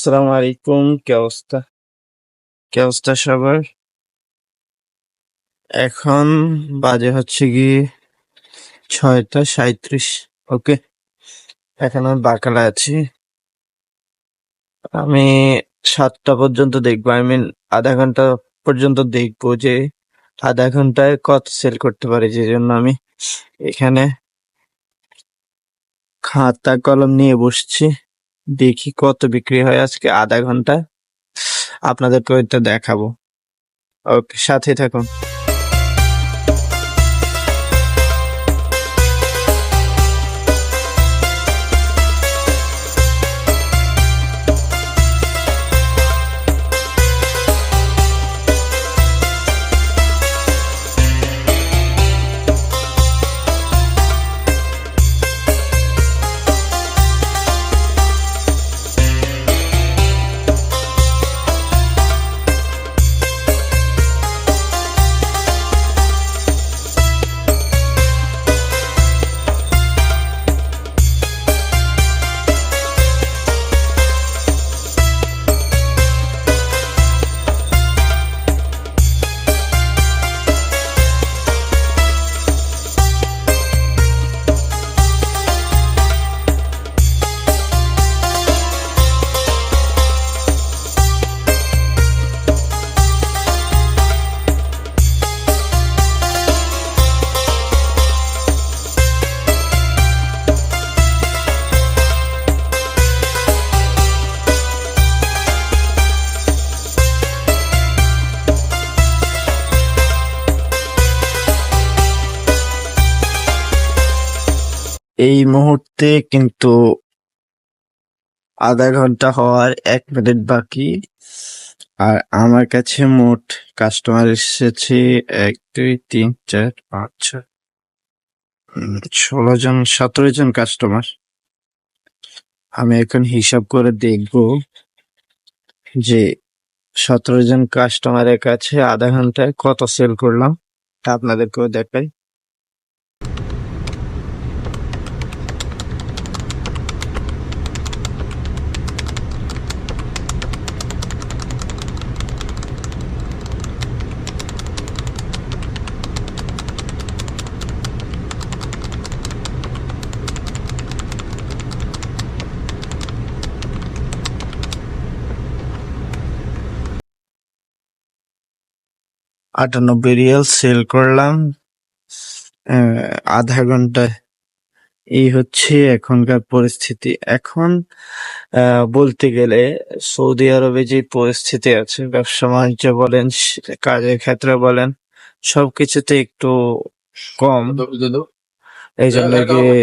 আসসালামু আলাইকুম কি অবস্থা? কি অবস্থা সবার? এখন বাজে হচ্ছে কি ছয়টা সাঁত্রিশ ওকে, এখন আমি বাকালা আছি। আমি সাতটা পর্যন্ত দেখব আই মিন আধা ঘণ্টা পর্যন্ত দেখব যে আধা ঘন্টায় কত সেল করতে পারি, যে জন্য আমি এখানে খাতা কলম নিয়ে বসছি। দেখি কত বিক্রি হয় আজকে আধা ঘণ্টা আপনাদেরকে দেখাবো। ওকে সাথে থাকুন। এই মুহূর্তে কিন্তু আধা ঘণ্টা হওয়ার এক মিনিট বাকি। আর আমার কাছে মোট কাস্টমার এসেছে এক, দুই, তিন, চার, পাঁচ, ছয় ষোলো জন, সতেরো জন কাস্টমার আমি এখন হিসাব করে দেখব যে সতেরো জন কাস্টমারের কাছে আধা ঘন্টায় কত সেল করলাম, তা আপনাদেরকেও দেখাই। আটানব্বই রিয়াল সেল করলাম। আধা ঘন্টায় এই হচ্ছে এখনকার পরিস্থিতি। এখন বলতে গেলে সৌদি আরবে যে পরিস্থিতি আছে ব্যবসা বাণিজ্য বলেন কাজের ক্ষেত্রে বলেন সবকিছুতে একটু কম। এই জন্য গিয়ে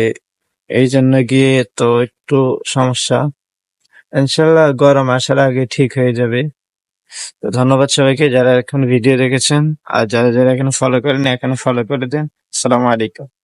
এই জন্য গিয়ে তো একটু সমস্যা। ইনশাল্লাহ গরম আসার আগে ঠিক হয়ে যাবে। তো ধন্যবাদ সবাইকে যারা এখন ভিডিও দেখেছেন, আর যারা যারা এখানে ফলো করেন এখানে ফলো করে দেন। আসসালামু আলাইকুম।